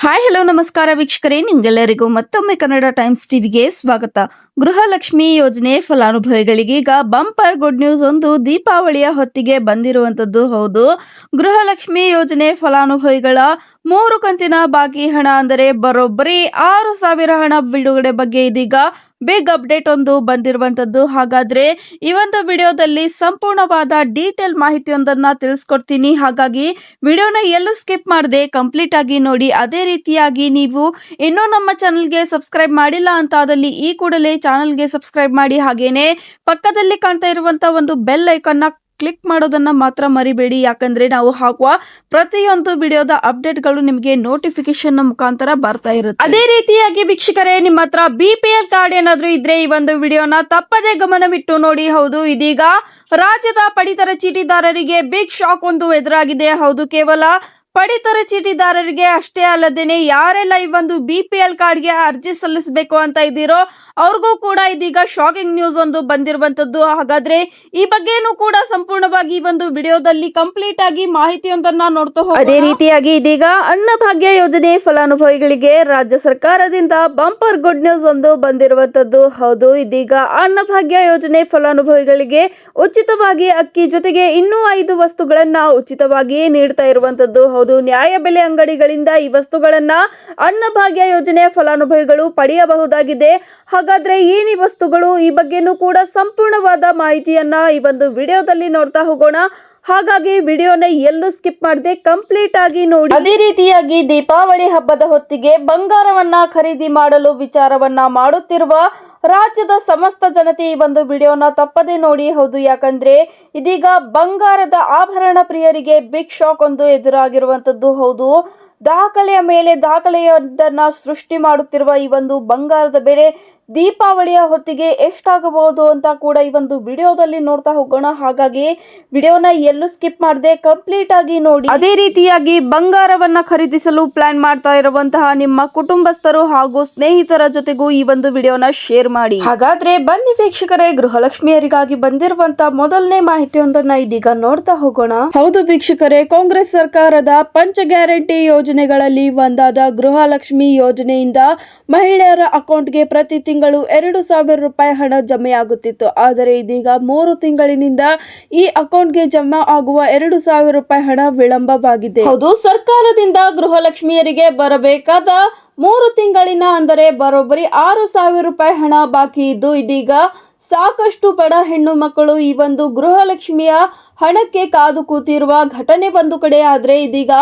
Hi hello ನಮಸ್ಕಾರ ವೀಕ್ಷಕರೇ. ನಿಮ್ಗೆಲ್ಲರಿಗೂ ಮತ್ತೊಮ್ಮೆ ಕನ್ನಡ ಟೈಮ್ಸ್ ಟಿವಿಗೆ ಸ್ವಾಗತ. ಗೃಹಲಕ್ಷ್ಮಿ ಯೋಜನೆ ಫಲಾನುಭವಿಗಳಿಗೀಗ ಬಂಪರ್ ಗುಡ್ ನ್ಯೂಸ್ ಒಂದು ದೀಪಾವಳಿಯ ಹೊತ್ತಿಗೆ ಬಂದಿರುವಂತದ್ದು ಹೌದು. ಗೃಹಲಕ್ಷ್ಮಿ ಯೋಜನೆ ಫಲಾನುಭವಿಗಳ ಮೂರು ಕಂತಿನ ಬಾಕಿ ಹಣ ಅಂದರೆ ಬರೋಬ್ಬರಿ ಆರು ಸಾವಿರ ಹಣ ಬಿಡುಗಡೆ ಬಗ್ಗೆ ಇದೀಗ ಬಿಗ್ ಅಪ್ಡೇಟ್ ಒಂದು ಬಂದಿರುವಂತದ್ದು. ಹಾಗಾದ್ರೆ ಈ ಒಂದು ವಿಡಿಯೋದಲ್ಲಿ ಸಂಪೂರ್ಣವಾದ ಡೀಟೇಲ್ ಮಾಹಿತಿಯೊಂದನ್ನ ತಿಳಿಸ್ಕೊಡ್ತೀನಿ. ಹಾಗಾಗಿ ವಿಡಿಯೋನ ಎಲ್ಲೂ ಸ್ಕಿಪ್ ಮಾಡದೆ ಕಂಪ್ಲೀಟ್ ಆಗಿ ನೋಡಿ. ಅದೇ ರೀತಿಯಾಗಿ ನೀವು ಇನ್ನೂ ನಮ್ಮ ಚಾನಲ್ಗೆ ಸಬ್ಸ್ಕ್ರೈಬ್ ಮಾಡಿಲ್ಲ ಅಂತ ಆದಲ್ಲಿ ಈ ಕೂಡಲೇ ಚಾನಲ್ಗೆ ಸಬ್ಸ್ಕ್ರೈಬ್ ಮಾಡಿ. ಹಾಗೇನೆ ಪಕ್ಕದಲ್ಲಿ ಕಾಣ್ತಾ ಇರುವಂತ ಒಂದು ಬೆಲ್ ಐಕಾನ್ನ ಕ್ಲಿಕ್ ಮಾಡೋದನ್ನ ಮಾತ್ರ ಮರಿಬೇಡಿ. ಯಾಕಂದ್ರೆ ನಾವು ಹಾಕುವ ಪ್ರತಿಯೊಂದು ವಿಡಿಯೋದ ಅಪ್ಡೇಟ್ಗಳು ನಿಮಗೆ ನೋಟಿಫಿಕೇಶನ್ ಮುಖಾಂತರ ಬರ್ತಾ ಇರುತ್ತೆ. ಅದೇ ರೀತಿಯಾಗಿ ವೀಕ್ಷಕರೇ, ನಿಮ್ಮ ಹತ್ರ ಬಿ ಕಾರ್ಡ್ ಏನಾದರೂ ಇದ್ರೆ ಈ ಒಂದು ವಿಡಿಯೋನ ತಪ್ಪದೇ ಗಮನವಿಟ್ಟು ನೋಡಿ. ಹೌದು, ಇದೀಗ ರಾಜ್ಯದ ಪಡಿತರ ಚೀಟಿದಾರರಿಗೆ ಬಿಗ್ ಶಾಕ್ ಒಂದು ಎದುರಾಗಿದೆ. ಹೌದು, ಕೇವಲ ಪಡಿತರ ಚೀಟಿದಾರರಿಗೆ ಅಷ್ಟೇ ಅಲ್ಲದೇನೆ ಯಾರೆಲ್ಲ ಈ ಒಂದು ಬಿ ಪಿ ಎಲ್ ಕಾರ್ಡ್ಗೆ ಅರ್ಜಿ ಸಲ್ಲಿಸಬೇಕು ಅಂತ ಇದ್ದೀರೋ ಅವ್ರಿಗೂ ಕೂಡ ಇದೀಗ ಶಾಕಿಂಗ್ ನ್ಯೂಸ್ ಒಂದು ಬಂದಿರುವಂತದ್ದು ಹಾಗಾದ್ರೆ ಈ ಬಗ್ಗೆನೂ ಕೂಡ ಸಂಪೂರ್ಣವಾಗಿ ಈ ಒಂದು ವಿಡಿಯೋದಲ್ಲಿ ಕಂಪ್ಲೀಟ್ ಆಗಿ ಮಾಹಿತಿಯೊಂದನ್ನ ನೋಡ್ತಾ ಹೋಗೋಣ. ಅದೇ ರೀತಿಯಾಗಿ ಇದೀಗ ಅನ್ನಭಾಗ್ಯ ಯೋಜನೆ ಫಲಾನುಭವಿಗಳಿಗೆ ರಾಜ್ಯ ಸರ್ಕಾರದಿಂದ ಬಂಪರ್ ಗುಡ್ ನ್ಯೂಸ್ ಒಂದು ಬಂದಿರುವಂತದ್ದು ಹೌದು, ಇದೀಗ ಅನ್ನಭಾಗ್ಯ ಯೋಜನೆ ಫಲಾನುಭವಿಗಳಿಗೆ ಉಚಿತವಾಗಿ ಅಕ್ಕಿ ಜೊತೆಗೆ ಇನ್ನೂ ಐದು ವಸ್ತುಗಳನ್ನ ಉಚಿತವಾಗಿಯೇ ನೀಡ್ತಾ ಇರುವಂತದ್ದು ಹೌದು. ನ್ಯಾಯಬೆಲೆ ಅಂಗಡಿಗಳಿಂದ ಈ ವಸ್ತುಗಳನ್ನ ಅನ್ನಭಾಗ್ಯ ಯೋಜನೆಯ ಫಲಾನುಭವಿಗಳು ಪಡೆಯಬಹುದಾಗಿದೆ. ಹಾಗಾದ್ರೆ ಏನು ವಸ್ತುಗಳು? ಈ ಬಗ್ಗೆನೂ ಕೂಡ ಸಂಪೂರ್ಣವಾದ ಮಾಹಿತಿಯನ್ನ ಈ ಒಂದು ವಿಡಿಯೋದಲ್ಲಿ ನೋಡ್ತಾ ಹೋಗೋಣ. ಹಾಗಾಗಿ ವಿಡಿಯೋನ ಎಲ್ಲೂ ಸ್ಕಿಪ್ ಮಾಡದೆ ಕಂಪ್ಲೀಟ್ ಆಗಿ ನೋಡಿ. ಅದೇ ರೀತಿಯಾಗಿ ದೀಪಾವಳಿ ಹಬ್ಬದ ಹೊತ್ತಿಗೆ ಬಂಗಾರವನ್ನ ಖರೀದಿ ಮಾಡಲು ವಿಚಾರವನ್ನ ಮಾಡುತ್ತಿರುವ ರಾಜ್ಯದ ಸಮಸ್ತ ಜನತೆ ಈ ಒಂದು ವಿಡಿಯೋನ ತಪ್ಪದೆ ನೋಡಿ ಹೌದು. ಯಾಕಂದ್ರೆ ಇದೀಗ ಬಂಗಾರದ ಆಭರಣ ಪ್ರಿಯರಿಗೆ ಬಿಗ್ ಶಾಕ್ ಒಂದು ಎದುರಾಗಿರುವಂತದ್ದು ಹೌದು. ದಾಖಲೆಯ ಮೇಲೆ ದಾಖಲೆಯನ್ನ ಸೃಷ್ಟಿ ಮಾಡುತ್ತಿರುವ ಈ ಒಂದು ಬಂಗಾರದ ಬೆಲೆ ದೀಪಾವಳಿಯ ಹೊತ್ತಿಗೆ ಎಷ್ಟಾಗಬಹುದು ಅಂತ ಕೂಡ ಈ ಒಂದು ವಿಡಿಯೋದಲ್ಲಿ ನೋಡ್ತಾ ಹೋಗೋಣ. ಹಾಗಾಗಿ ವಿಡಿಯೋನ ಎಲ್ಲೂ ಸ್ಕಿಪ್ ಮಾಡದೆ ಕಂಪ್ಲೀಟ್ ಆಗಿ ನೋಡಿ. ಅದೇ ರೀತಿಯಾಗಿ ಬಂಗಾರವನ್ನ ಖರೀದಿಸಲು ಪ್ಲಾನ್ ಮಾಡ್ತಾ ಇರುವಂತಹ ನಿಮ್ಮ ಕುಟುಂಬಸ್ಥರು ಹಾಗೂ ಸ್ನೇಹಿತರ ಜೊತೆಗೂ ಈ ಒಂದು ವಿಡಿಯೋನ ಶೇರ್ ಮಾಡಿ. ಹಾಗಾದ್ರೆ ಬನ್ನಿ ವೀಕ್ಷಕರೇ, ಗೃಹಲಕ್ಷ್ಮಿಯರಿಗಾಗಿ ಬಂದಿರುವಂತಹ ಮೊದಲನೇ ಮಾಹಿತಿಯೊಂದನ್ನ ಇದೀಗ ನೋಡ್ತಾ ಹೋಗೋಣ. ಹೌದು ವೀಕ್ಷಕರೇ, ಕಾಂಗ್ರೆಸ್ ಸರ್ಕಾರದ ಪಂಚ ಗ್ಯಾರಂಟಿ ಯೋಜನೆಗಳಲ್ಲಿ ಒಂದಾದ ಗೃಹಲಕ್ಷ್ಮಿ ಯೋಜನೆಯಿಂದ ಮಹಿಳೆಯರ ಅಕೌಂಟ್ಗೆ ಪ್ರತಿ ತಿಂಗಳು ಎರಡು ಸಾವಿರ ರೂಪಾಯಿ ಹಣ ಜಮೆಯಾಗುತ್ತಿತ್ತು. ಆದರೆ ಇದೀಗ ಮೂರು ತಿಂಗಳಿನಿಂದ ಈ ಅಕೌಂಟ್ಗೆ ಜಮಾ ಆಗುವ ಎರಡು ಸಾವಿರ ರೂಪಾಯಿ ಹಣ ವಿಳಂಬವಾಗಿದೆ. ಹೌದು, ಸರ್ಕಾರದಿಂದ ಗೃಹಲಕ್ಷ್ಮಿಯರಿಗೆ ಬರಬೇಕಾದ ಮೂರು ತಿಂಗಳಿನ ಅಂದರೆ ಬರೋಬ್ಬರಿ ಆರು ಸಾವಿರ ರೂಪಾಯಿ ಹಣ ಬಾಕಿ ಇದ್ದು, ಇದೀಗ ಸಾಕಷ್ಟು ಬಡ ಹೆಣ್ಣು ಮಕ್ಕಳು ಈ ಒಂದು ಗೃಹಲಕ್ಷ್ಮಿಯ ಹಣಕ್ಕೆ ಕಾದು ಕೂತಿರುವ ಘಟನೆ ಒಂದು ಕಡೆ. ಆದರೆ ಇದೀಗ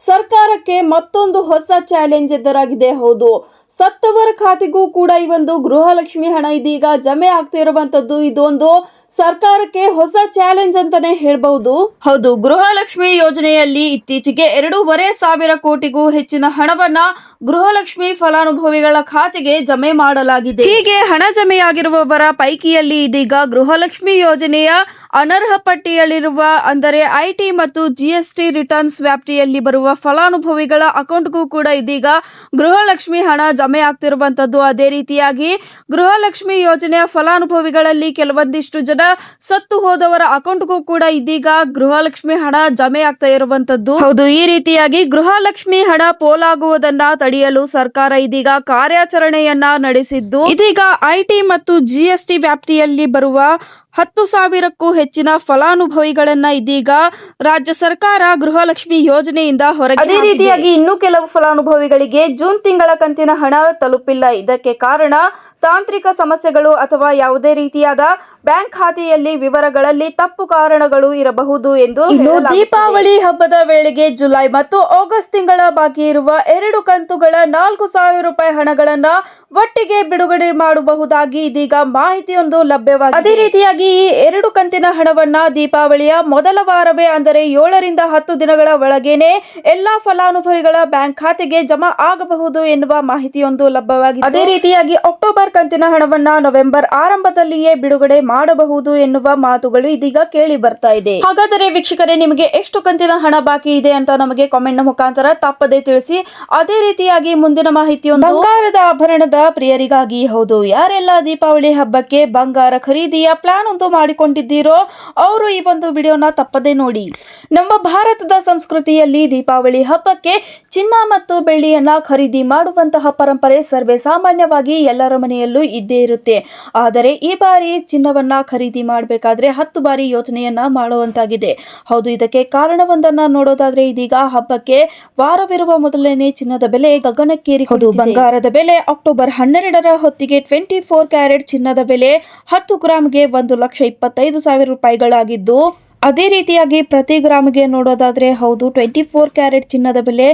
ಸರ್ಕಾರಕ್ಕೆ ಮತ್ತೊಂದು ಹೊಸ ಚಾಲೆಂಜ್ ಎದುರಾಗಿದೆ, ಹೌದು. ಸತ್ತವರ ಖಾತೆಗೂ ಕೂಡ ಈ ಒಂದು ಗೃಹಲಕ್ಷ್ಮಿ ಹಣ ಇದೀಗ ಜಮೆ ಆಗ್ತಿರುವಂತದ್ದು ಇದೊಂದು ಸರ್ಕಾರಕ್ಕೆ ಹೊಸ ಚಾಲೆಂಜ್ ಅಂತಾನೆ ಹೇಳಬಹುದು. ಹೌದು, ಗೃಹಲಕ್ಷ್ಮಿ ಯೋಜನೆಯಲ್ಲಿ ಇತ್ತೀಚೆಗೆ ಎರಡೂವರೆ ಸಾವಿರ ಕೋಟಿಗೂ ಹೆಚ್ಚಿನ ಹಣವನ್ನ ಗೃಹಲಕ್ಷ್ಮಿ ಫಲಾನುಭವಿಗಳ ಖಾತೆಗೆ ಜಮೆ ಮಾಡಲಾಗಿದೆ. ಹೀಗೆ ಹಣ ಜಮೆಯಾಗಿರುವವರ ಪೈಕಿಯಲ್ಲಿ ಇದೀಗ ಗೃಹಲಕ್ಷ್ಮಿ ಯೋಜನೆಯ ಅನರ್ಹ ಪಟ್ಟಿಯಲ್ಲಿರುವ, ಅಂದರೆ ಐಟಿ ಮತ್ತು ಜಿಎಸ್ಟಿ ರಿಟರ್ನ್ಸ್ ವ್ಯಾಪ್ತಿಯಲ್ಲಿ ಬರುವ ಫಲಾನುಭವಿಗಳ ಅಕೌಂಟ್ಗೂ ಕೂಡ ಇದೀಗ ಗೃಹಲಕ್ಷ್ಮಿ ಹಣ ಜಮೆ ಆಗ್ತಿರುವಂತದ್ದು ಅದೇ ರೀತಿಯಾಗಿ ಗೃಹಲಕ್ಷ್ಮಿ ಯೋಜನೆಯ ಫಲಾನುಭವಿಗಳಲ್ಲಿ ಕೆಲವೊಂದಿಷ್ಟು ಜನ ಸತ್ತು ಹೋದವರ ಅಕೌಂಟ್ಗೂ ಕೂಡ ಇದೀಗ ಗೃಹಲಕ್ಷ್ಮಿ ಹಣ ಜಮೆ ಆಗ್ತಾ ಇರುವಂತದ್ದು ಹೌದು, ಈ ರೀತಿಯಾಗಿ ಗೃಹಲಕ್ಷ್ಮಿ ಹಣ ಪೋಲಾಗುವುದನ್ನ ತಡೆಯಲು ಸರ್ಕಾರ ಇದೀಗ ಕಾರ್ಯಾಚರಣೆಯನ್ನ ನಡೆಸಿದ್ದು. ಇದೀಗ ಐಟಿ ಮತ್ತು ಜಿಎಸ್ಟಿ ವ್ಯಾಪ್ತಿಯಲ್ಲಿ ಬರುವ ಹತ್ತು ಸಾವಿರಕ್ಕೂ ಹೆಚ್ಚಿನ ಫಲಾನುಭವಿಗಳನ್ನ ಇದೀಗ ರಾಜ್ಯ ಸರ್ಕಾರ ಗೃಹಲಕ್ಷ್ಮಿ ಯೋಜನೆಯಿಂದ ಹೊರಗೆ ಅದೇ ರೀತಿಯಾಗಿ ಇನ್ನೂ ಕೆಲವು ಫಲಾನುಭವಿಗಳಿಗೆ ಜೂನ್ ತಿಂಗಳ ಕಂತಿನ ಹಣ ತಲುಪಿಲ್ಲ. ಇದಕ್ಕೆ ಕಾರಣ ತಾಂತ್ರಿಕ ಸಮಸ್ಯೆಗಳು ಅಥವಾ ಯಾವುದೇ ರೀತಿಯಾದ ಬ್ಯಾಂಕ್ ಖಾತೆಯಲ್ಲಿ ವಿವರಗಳಲ್ಲಿ ತಪ್ಪು ಕಾರಣಗಳು ಇರಬಹುದು ಎಂದು ದೀಪಾವಳಿ ಹಬ್ಬದ ವೇಳೆಗೆ ಜುಲೈ ಮತ್ತು ಆಗಸ್ಟ್ ತಿಂಗಳ ಬಾಕಿ ಇರುವ ಎರಡು ಕಂತುಗಳ ನಾಲ್ಕು ಸಾವಿರ ರೂಪಾಯಿ ಹಣಗಳನ್ನ ಒಟ್ಟಿಗೆ ಬಿಡುಗಡೆ ಮಾಡಬಹುದಾಗಿ ಇದೀಗ ಮಾಹಿತಿಯೊಂದು ಲಭ್ಯವಾಗಿದೆ. ಅದೇ ರೀತಿಯಾಗಿ ಈ ಎರಡು ಕಂತಿನ ಹಣವನ್ನ ದೀಪಾವಳಿಯ ಮೊದಲ ವಾರವೇ ಅಂದರೆ ಏಳರಿಂದ ಹತ್ತು ದಿನಗಳ ಒಳಗೇನೆ ಎಲ್ಲಾ ಫಲಾನುಭವಿಗಳ ಬ್ಯಾಂಕ್ ಖಾತೆಗೆ ಜಮಾ ಆಗಬಹುದು ಎನ್ನುವ ಮಾಹಿತಿಯೊಂದು ಲಭ್ಯವಾಗಿದೆ. ಅದೇ ರೀತಿಯಾಗಿ ಅಕ್ಟೋಬರ್ ಕಂತಿನ ಹಣವನ್ನ ನವೆಂಬರ್ ಆರಂಭದಲ್ಲಿಯೇ ಬಿಡುಗಡೆ ಮಾಡಬಹುದು ಎನ್ನುವ ಮಾತುಗಳು ಇದೀಗ ಕೇಳಿ ಬರ್ತಾ ಇದೆ. ಹಾಗಾದರೆ ವೀಕ್ಷಕರೇ, ನಿಮಗೆ ಎಷ್ಟು ಕಂತಿನ ಹಣ ಬಾಕಿ ಇದೆ ಅಂತ ನಮಗೆ ಕಾಮೆಂಟ್ ಮುಖಾಂತರ ತಪ್ಪದೆ ತಿಳಿಸಿ, ಅದೇ ರೀತಿಯಾಗಿ ಮುಂದಿನ ಮಾಹಿತಿಯೊಂದು ಬಂಗಾರದ ಆಭರಣದ ಪ್ರಿಯರಿಗಾಗಿ ಹೌದು, ಯಾರೆಲ್ಲ ದೀಪಾವಳಿ ಹಬ್ಬಕ್ಕೆ ಬಂಗಾರ ಖರೀದಿಯ ಪ್ಲಾನ್ ಒಂದು ಮಾಡಿಕೊಂಡಿದ್ದೀರೋ, ಅವರು ಈ ಒಂದು ವಿಡಿಯೋನ ತಪ್ಪದೆ ನೋಡಿ. ನಮ್ಮ ಭಾರತದ ಸಂಸ್ಕೃತಿಯಲ್ಲಿ ದೀಪಾವಳಿ ಹಬ್ಬಕ್ಕೆ ಚಿನ್ನ ಮತ್ತು ಬೆಳ್ಳಿಯನ್ನ ಖರೀದಿ ಮಾಡುವಂತಹ ಪರಂಪರೆ ಸರ್ವೇ ಸಾಮಾನ್ಯವಾಗಿ ಎಲ್ಲರ ಮನೆಯಲ್ಲೂ ಇದ್ದೇ ಇರುತ್ತೆ. ಆದರೆ ಈ ಬಾರಿ ಚಿನ್ನವನ್ನ ಖರೀದಿ ಮಾಡಬೇಕಾದ್ರೆ ಹತ್ತು ಬಾರಿ ಯೋಚನೆಯನ್ನ ಮಾಡುವಂತಾಗಿದೆ. ಹೌದು, ಇದಕ್ಕೆ ಕಾರಣವೊಂದನ್ನ ನೋಡೋದಾದ್ರೆ ಇದೀಗ ಹಬ್ಬಕ್ಕೆ ವಾರವಿರುವ ಮೊದಲನೇ ಚಿನ್ನದ ಬೆಲೆ ಗಗನಕ್ಕೇರಿ ಬಂಗಾರದ ಬೆಲೆ ಅಕ್ಟೋಬರ್ ಹನ್ನೆರಡರ ಹೊತ್ತಿಗೆ ಟ್ವೆಂಟಿ ಫೋರ್ ಕ್ಯಾರೆಟ್ ಚಿನ್ನದ ಬೆಲೆ ಹತ್ತು ಗ್ರಾಮ್ಗೆ ಒಂದು ಲಕ್ಷ ಇಪ್ಪತ್ತೈದು ಸಾವಿರ ರೂಪಾಯಿಗಳಾಗಿದ್ದು ಅದೇ ರೀತಿಯಾಗಿ ಪ್ರತಿ ಗ್ರಾಮಿಗೆ ನೋಡೋದಾದ್ರೆ ಹೌದು ಟ್ವೆಂಟಿ ಫೋರ್ ಕ್ಯಾರೆಟ್ ಚಿನ್ನದ ಬೆಲೆ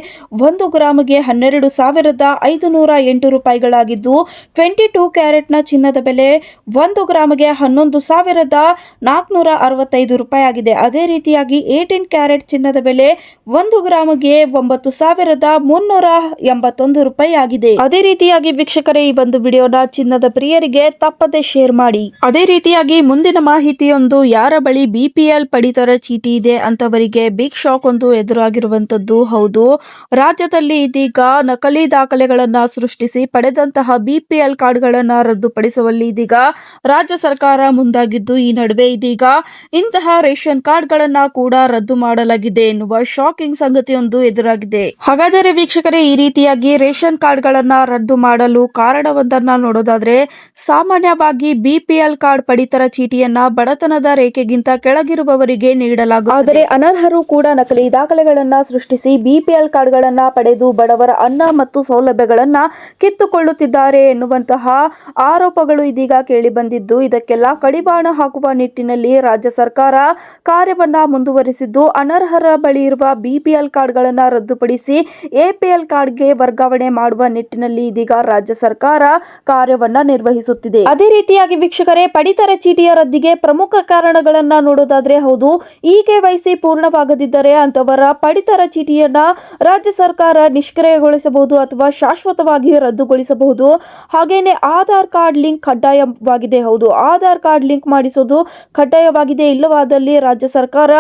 ಒಂದು ಗ್ರಾಮಿಗೆ ಹನ್ನೆರಡು ಸಾವಿರದ ಐದು ನೂರ ಎಂಟು ರೂಪಾಯಿಗಳಾಗಿದ್ದು ಟ್ವೆಂಟಿ ಟೂ ಕ್ಯಾರೆಟ್ನ ಚಿನ್ನದ ಬೆಲೆ ಒಂದು ಗ್ರಾಮಿಗೆ ಹನ್ನೊಂದು ಸಾವಿರದ ನಾಲ್ಕುನೂರ ಅರವತ್ತೈದು ರೂಪಾಯಿ ಆಗಿದೆ ಅದೇ ರೀತಿಯಾಗಿ ಏಯ್ಟೀನ್ ಕ್ಯಾರೆಟ್ ಚಿನ್ನದ ಬೆಲೆ ಒಂದು ಗ್ರಾಮಿಗೆ ಒಂಬತ್ತು ಸಾವಿರದ ಮುನ್ನೂರ ಎಂಬತ್ತೊಂದು ರೂಪಾಯಿ ಆಗಿದೆ ಅದೇ ರೀತಿಯಾಗಿ ವೀಕ್ಷಕರೇ, ಈ ಒಂದು ವಿಡಿಯೋನ ಚಿನ್ನದ ಪ್ರಿಯರಿಗೆ ತಪ್ಪದೆ ಶೇರ್ ಮಾಡಿ. ಅದೇ ರೀತಿಯಾಗಿ ಮುಂದಿನ ಮಾಹಿತಿಯೊಂದು ಯಾರ ಬಳಿ ಬಿಪಿಎಲ್ ಪಡಿತರ ಚೀಟಿ ಇದೆ ಅಂತವರಿಗೆ ಬಿಗ್ ಶಾಕ್ ಒಂದು ಎದುರಾಗಿರುವಂತದ್ದು. ಹೌದು. ರಾಜ್ಯದಲ್ಲಿ ಇದೀಗ ನಕಲಿ ದಾಖಲೆಗಳನ್ನ ಸೃಷ್ಟಿಸಿ ಪಡೆದಂತಹ ಬಿಪಿಎಲ್ ಕಾರ್ಡ್ಗಳನ್ನ ರದ್ದುಪಡಿಸುವಲ್ಲಿ ಇದೀಗ ರಾಜ್ಯ ಸರ್ಕಾರ ಮುಂದಾಗಿದ್ದು ಈ ನಡುವೆ ಇದೀಗ ಇಂತಹ ರೇಷನ್ ಕಾರ್ಡ್ಗಳನ್ನ ಕೂಡ ರದ್ದು ಮಾಡಲಾಗಿದೆ ಎನ್ನುವ ಶಾಕಿಂಗ್ ಸಂಗತಿಯೊಂದು ಎದುರಾಗಿದೆ. ಹಾಗಾದರೆ ವೀಕ್ಷಕರೇ, ಈ ರೀತಿಯಾಗಿ ರೇಷನ್ ಕಾರ್ಡ್ಗಳನ್ನ ರದ್ದು ಮಾಡಲು ಕಾರಣವೊಂದನ್ನ ನೋಡೋದಾದ್ರೆ ಸಾಮಾನ್ಯವಾಗಿ ಬಿಪಿಎಲ್ ಕಾರ್ಡ್ ಪಡಿತರ ಚೀಟಿಯನ್ನ ಬಡತನದ ರೇಖೆಗಿಂತ ಕೆಳಗಿರುವವರಿಗೆ ನೀಡಲಾಗುತ್ತದೆ. ಆದರೆ ಅನರ್ಹರು ಕೂಡ ನಕಲಿ ದಾಖಲೆಗಳನ್ನ ಸೃಷ್ಟಿಸಿ ಬಿಪಿಎಲ್ ಕಾರ್ಡ್ಗಳನ್ನ ಪಡೆದು ಬಡವರ ಅನ್ನ ಮತ್ತು ಸೌಲಭ್ಯಗಳನ್ನ ಕಿತ್ತುಕೊಳ್ಳುತ್ತಿದ್ದಾರೆ ಎನ್ನುವಂತಹ ಆರೋಪಗಳು ಇದೀಗ ಕೇಳಿ ಬಂದಿದ್ದು ಇದಕ್ಕೆಲ್ಲ ಕಡಿವಾಣ ಹಾಕುವ ನಿಟ್ಟಿನಲ್ಲಿ ರಾಜ್ಯ ಸರ್ಕಾರ ಕಾರ್ಯವನ್ನ ಮುಂದುವರಿಸಿದ್ದು, ಅನರ್ಹರ ಬಳಿ ಇರುವ ಬಿಪಿಎಲ್ ಕಾರ್ಡ್ಗಳನ್ನು ರದ್ದುಪಡಿಸಿ ಎಪಿಎಲ್ ಕಾರ್ಡ್ಗೆ ವರ್ಗಾವಣೆ ಮಾಡುವ ನಿಟ್ಟಿನಲ್ಲಿ ಇದೀಗ ರಾಜ್ಯ ಸರ್ಕಾರ ಕಾರ್ಯವನ್ನ ನಿರ್ವಹಿಸುತ್ತಿದೆ. ಅದೇ ರೀತಿಯಾಗಿ ವೀಕ್ಷಕರೇ, ಪಡಿತರ ಚೀಟಿಯ ರದ್ದಿಗೆ ಪ್ರಮುಖ ಕಾರಣಗಳನ್ನ ನೋಡೋದಾದ್ರೆ ಹೌದು ಈ ಕೆವೈಸಿ ಪೂರ್ಣವಾಗದಿದ್ದರೆ ಅಂತವರ ಪಡಿತರ ಚೀಟಿಯನ್ನ ರಾಜ್ಯ ಸರ್ಕಾರ ನಿಷ್ಕ್ರಿಯಗೊಳಿಸಬಹುದು ಅಥವಾ ಶಾಶ್ವತವಾಗಿ ರದ್ದುಗೊಳಿಸಬಹುದು. ಹಾಗೇನೆ ಆಧಾರ್ ಕಾರ್ಡ್ ಲಿಂಕ್ ಕಡ್ಡಾಯವಾಗಿದೆ. ಹೌದು, ಆಧಾರ್ ಕಾರ್ಡ್ ಲಿಂಕ್ ಮಾಡಿಸೋದು ಕಡ್ಡಾಯವಾಗಿದೆ. ಇಲ್ಲವಾದಲ್ಲಿ ರಾಜ್ಯ ಸರ್ಕಾರ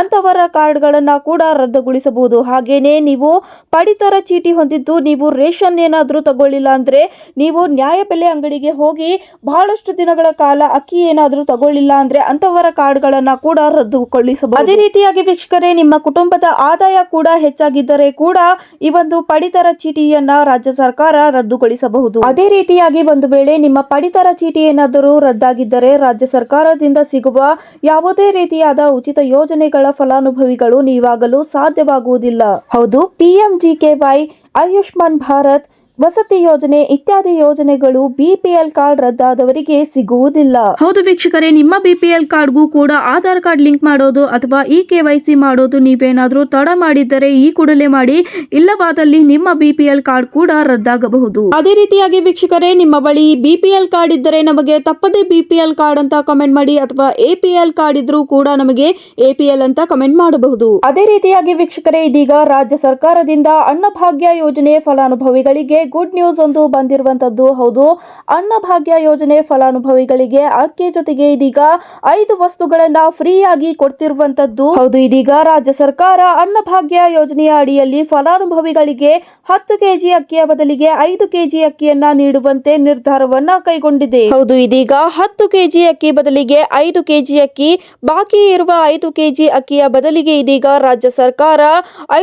ಅಂತವರ ಕಾರ್ಡ್ಗಳನ್ನ ಕೂಡ ರದ್ದುಗೊಳಿಸಬಹುದು. ಹಾಗೇನೆ ನೀವು ಪಡಿತರ ಚೀಟಿ ಹೊಂದಿದ್ದು ನೀವು ರೇಷನ್ ಏನಾದರೂ ತಗೊಳ್ಳಿಲ್ಲ ಅಂದ್ರೆ ನೀವು ನ್ಯಾಯಬೆಲೆ ಅಂಗಡಿಗೆ ಹೋಗಿ ಬಹಳಷ್ಟು ದಿನಗಳ ಕಾಲ ಅಕ್ಕಿ ಏನಾದರೂ ತಗೊಳ್ಳಿಲ್ಲ ಅಂದ್ರೆ ಅಂತವರ ಕಾರ್ಡ್ಗಳನ್ನು ಕೂಡ ರದ್ದುಗೊಳಿಸಬಹುದು. ಅದೇ ರೀತಿಯಾಗಿ ವೀಕ್ಷಕರೇ, ನಿಮ್ಮ ಕುಟುಂಬದ ಆದಾಯ ಕೂಡ ಹೆಚ್ಚಾಗಿದ್ದರೆ ಕೂಡ ಈ ಒಂದು ಪಡಿತರ ಚೀಟಿಯನ್ನ ರಾಜ್ಯ ಸರ್ಕಾರ ರದ್ದುಗೊಳಿಸಬಹುದು. ಅದೇ ರೀತಿಯಾಗಿ ಒಂದು ವೇಳೆ ನಿಮ್ಮ ಪಡಿತರ ಚೀಟಿ ಏನಾದರೂ ರದ್ದಾಗಿದ್ದರೆ ರಾಜ್ಯ ಸರ್ಕಾರದಿಂದ ಸಿಗುವ ಯಾವುದೇ ರೀತಿಯಾದ ಉಚಿತ ಯೋಜನೆಗಳ ಫಲಾನುಭವಿಗಳು ನೀವಾಗಲು ಸಾಧ್ಯವಾಗುವುದಿಲ್ಲ. ಹೌದು ಪಿಎಂಜಿಕೆವೈ ಆಯುಷ್ಮಾನ್ ಭಾರತ್ ವಸತಿ ಯೋಜನೆ ಇತ್ಯಾದಿ ಯೋಜನೆಗಳು ಬಿಪಿಎಲ್ ಕಾರ್ಡ್ ರದ್ದಾದವರಿಗೆ ಸಿಗುವುದಿಲ್ಲ. ಹೌದು ವೀಕ್ಷಕರೇ ನಿಮ್ಮ ಬಿಪಿಎಲ್ ಕಾರ್ಡ್ಗೂ ಕೂಡ ಆಧಾರ್ ಕಾರ್ಡ್ ಲಿಂಕ್ ಮಾಡೋದು ಅಥವಾ ಇ ಕೆವೈಸಿ ಮಾಡೋದು ನೀವೇನಾದ್ರೂ ತಡ ಮಾಡಿದ್ದರೆ ಈ ಕೂಡಲೇ ಮಾಡಿ ಇಲ್ಲವಾದಲ್ಲಿ ನಿಮ್ಮ ಬಿಪಿಎಲ್ ಕಾರ್ಡ್ ಕೂಡ ರದ್ದಾಗಬಹುದು. ಅದೇ ರೀತಿಯಾಗಿ ವೀಕ್ಷಕರೇ ನಿಮ್ಮ ಬಳಿ ಬಿಪಿಎಲ್ ಕಾರ್ಡ್ ಇದ್ದರೆ ನಮಗೆ ತಪ್ಪದೇ ಬಿಪಿಎಲ್ ಕಾರ್ಡ್ ಅಂತ ಕಮೆಂಟ್ ಮಾಡಿ ಅಥವಾ ಎಪಿಎಲ್ ಕಾರ್ಡ್ ಇದ್ರೂ ಕೂಡ ನಮಗೆ ಎಪಿಎಲ್ ಅಂತ ಕಮೆಂಟ್ ಮಾಡಬಹುದು. ಅದೇ ರೀತಿಯಾಗಿ ವೀಕ್ಷಕರೇ ಇದೀಗ ರಾಜ್ಯ ಸರ್ಕಾರದಿಂದ ಅನ್ನಭಾಗ್ಯ ಯೋಜನೆ ಫಲಾನುಭವಿಗಳಿಗೆ ಗುಡ್ ನ್ಯೂಸ್ ಒಂದು ಬಂದಿರುವಂತದ್ದು. ಹೌದು ಅನ್ನಭಾಗ್ಯ ಯೋಜನೆ ಫಲಾನುಭವಿಗಳಿಗೆ ಅಕ್ಕಿ ಜೊತೆಗೆ ಇದೀಗ ಐದು ವಸ್ತುಗಳನ್ನ ಫ್ರೀಯಾಗಿ ಕೊಡ್ತಿರುವಂತದ್ದು. ಹೌದು, ಇದೀಗ ರಾಜ್ಯ ಸರ್ಕಾರ ಅನ್ನಭಾಗ್ಯ ಯೋಜನೆಯ ಅಡಿಯಲ್ಲಿ ಫಲಾನುಭವಿಗಳಿಗೆ ಹತ್ತು ಕೆಜಿ ಅಕ್ಕಿಯ ಬದಲಿಗೆ ಐದು ಕೆಜಿ ಅಕ್ಕಿಯನ್ನ ನೀಡುವಂತೆ ನಿರ್ಧಾರವನ್ನ ಕೈಗೊಂಡಿದೆ. ಹೌದು, ಇದೀಗ ಹತ್ತು ಕೆಜಿ ಅಕ್ಕಿ ಬದಲಿಗೆ ಐದು ಕೆಜಿ ಅಕ್ಕಿ, ಬಾಕಿ ಇರುವ ಐದು ಕೆಜಿ ಅಕ್ಕಿಯ ಬದಲಿಗೆ ಇದೀಗ ರಾಜ್ಯ ಸರ್ಕಾರ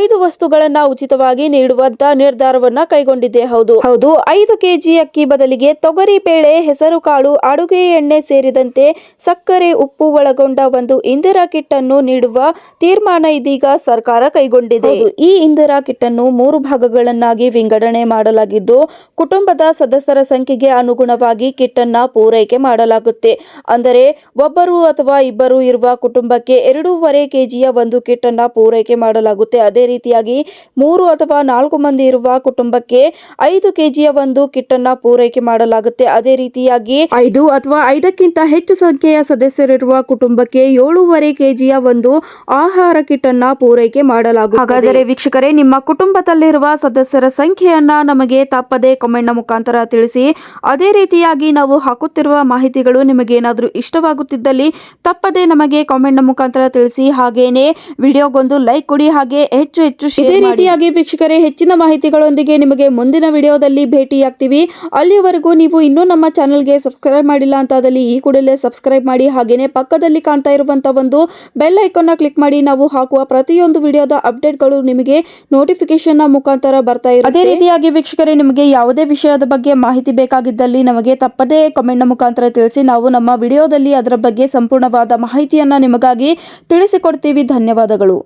ಐದು ವಸ್ತುಗಳನ್ನ ಉಚಿತವಾಗಿ ನೀಡುವಂತ ನಿರ್ಧಾರವನ್ನ ಕೈಗೊಂಡಿದೆ. ಹೌದು. ಹೌದು. ಐದು ಕೆಜಿ ಅಕ್ಕಿ ಬದಲಿಗೆ ತೊಗರಿ ಬೇಳೆ ಹೆಸರು ಕಾಳು ಅಡುಗೆ ಎಣ್ಣೆ ಸೇರಿದಂತೆ ಸಕ್ಕರೆ ಉಪ್ಪು ಒಳಗೊಂಡ ಒಂದು ಇಂದಿರಾ ಕಿಟ್ ಅನ್ನು ನೀಡುವ ತೀರ್ಮಾನ ಇದೀಗ ಸರ್ಕಾರ ಕೈಗೊಂಡಿದೆ. ಈ ಇಂದಿರಾ ಕಿಟ್ ಅನ್ನು ಮೂರು ಭಾಗಗಳನ್ನಾಗಿ ವಿಂಗಡಣೆ ಮಾಡಲಾಗಿದ್ದು ಕುಟುಂಬದ ಸದಸ್ಯರ ಸಂಖ್ಯೆಗೆ ಅನುಗುಣವಾಗಿ ಕಿಟ್ ಅನ್ನ ಪೂರೈಕೆ ಮಾಡಲಾಗುತ್ತೆ. ಅಂದರೆ ಒಬ್ಬರು ಅಥವಾ ಇಬ್ಬರು ಇರುವ ಕುಟುಂಬಕ್ಕೆ ಎರಡೂವರೆ ಕೆಜಿಯ ಒಂದು ಕಿಟ್ ಅನ್ನ ಪೂರೈಕೆ ಮಾಡಲಾಗುತ್ತೆ. ಅದೇ ರೀತಿಯಾಗಿ ಮೂರು ಅಥವಾ ನಾಲ್ಕು ಮಂದಿ ಇರುವ ಕುಟುಂಬಕ್ಕೆ ಐದು ಕೆಜಿಯ ಒಂದು ಕಿಟ್ ಅನ್ನ ಪೂರೈಕೆ ಮಾಡಲಾಗುತ್ತೆ. ಅದೇ ರೀತಿಯಾಗಿ ಐದು ಅಥವಾ ಐದಕ್ಕಿಂತ ಹೆಚ್ಚು ಸಂಖ್ಯೆಯ ಸದಸ್ಯರಿರುವ ಕುಟುಂಬಕ್ಕೆ ಏಳೂವರೆ ಕೆಜಿಯ ಒಂದು ಆಹಾರ ಕಿಟ್ ಅನ್ನ ಪೂರೈಕೆ ಮಾಡಲಾಗುತ್ತದೆ. ಹಾಗಾದರೆ ವೀಕ್ಷಕರೇ ನಿಮ್ಮ ಕುಟುಂಬದಲ್ಲಿರುವ ಸದಸ್ಯರ ಸಂಖ್ಯೆಯನ್ನ ನಮಗೆ ತಪ್ಪದೆ ಕಾಮೆಂಟ್ನ ಮುಖಾಂತರ ತಿಳಿಸಿ. ಅದೇ ರೀತಿಯಾಗಿ ನಾವು ಹಾಕುತ್ತಿರುವ ಮಾಹಿತಿಗಳು ನಿಮಗೆ ಏನಾದರೂ ಇಷ್ಟವಾಗುತ್ತಿದ್ದಲ್ಲಿ ತಪ್ಪದೆ ನಮಗೆ ಕಾಮೆಂಟ್ನ ಮುಖಾಂತರ ತಿಳಿಸಿ. ಹಾಗೇನೆ ವಿಡಿಯೋಗೊಂದು ಲೈಕ್ ಕೊಡಿ ಹಾಗೆ ಹೆಚ್ಚು ಹೆಚ್ಚು ಇದೇ ರೀತಿಯಾಗಿ ವೀಕ್ಷಕರೇ ಹೆಚ್ಚಿನ ಮಾಹಿತಿಗಳೊಂದಿಗೆ ನಿಮಗೆ ಮುಂದಿನ ವಿಡಿಯೋದಲ್ಲಿ ಭೇಟಿಯಾಗ್ತೀವಿ. ಅಲ್ಲಿಯವರೆಗೂ ನೀವು ಇನ್ನೂ ನಮ್ಮ ಚಾನಲ್ಗೆ ಸಬ್ಸ್ಕ್ರೈಬ್ ಮಾಡಿಲ್ಲ ಅಂತಾದಲ್ಲಿ ಈ ಕೂಡಲೇ ಸಬ್ಸ್ಕ್ರೈಬ್ ಮಾಡಿ. ಹಾಗೆಯೇ ಪಕ್ಕದಲ್ಲಿ ಕಾಣ್ತಾ ಇರುವಂತ ಒಂದು ಬೆಲ್ ಐಕಾನ್ನ ಕ್ಲಿಕ್ ಮಾಡಿ. ನಾವು ಹಾಕುವ ಪ್ರತಿಯೊಂದು ವಿಡಿಯೋದ ಅಪ್ಡೇಟ್ಗಳು ನಿಮಗೆ ನೋಟಿಫಿಕೇಶನ್ನ ಮುಖಾಂತರ ಬರ್ತಾ ಇರುತ್ತೆ. ಅದೇ ರೀತಿಯಾಗಿ ವೀಕ್ಷಕರೇ, ನಿಮಗೆ ಯಾವುದೇ ವಿಷಯದ ಬಗ್ಗೆ ಮಾಹಿತಿ ಬೇಕಾಗಿದ್ದಲ್ಲಿ ನಮಗೆ ತಪ್ಪದೇ ಕಮೆಂಟ್ನ ಮುಖಾಂತರ ತಿಳಿಸಿ. ನಾವು ನಮ್ಮ ವಿಡಿಯೋದಲ್ಲಿ ಅದರ ಬಗ್ಗೆ ಸಂಪೂರ್ಣವಾದ ಮಾಹಿತಿಯನ್ನ ನಿಮಗಾಗಿ ತಿಳಿಸಿಕೊಡ್ತೀವಿ. ಧನ್ಯವಾದಗಳು.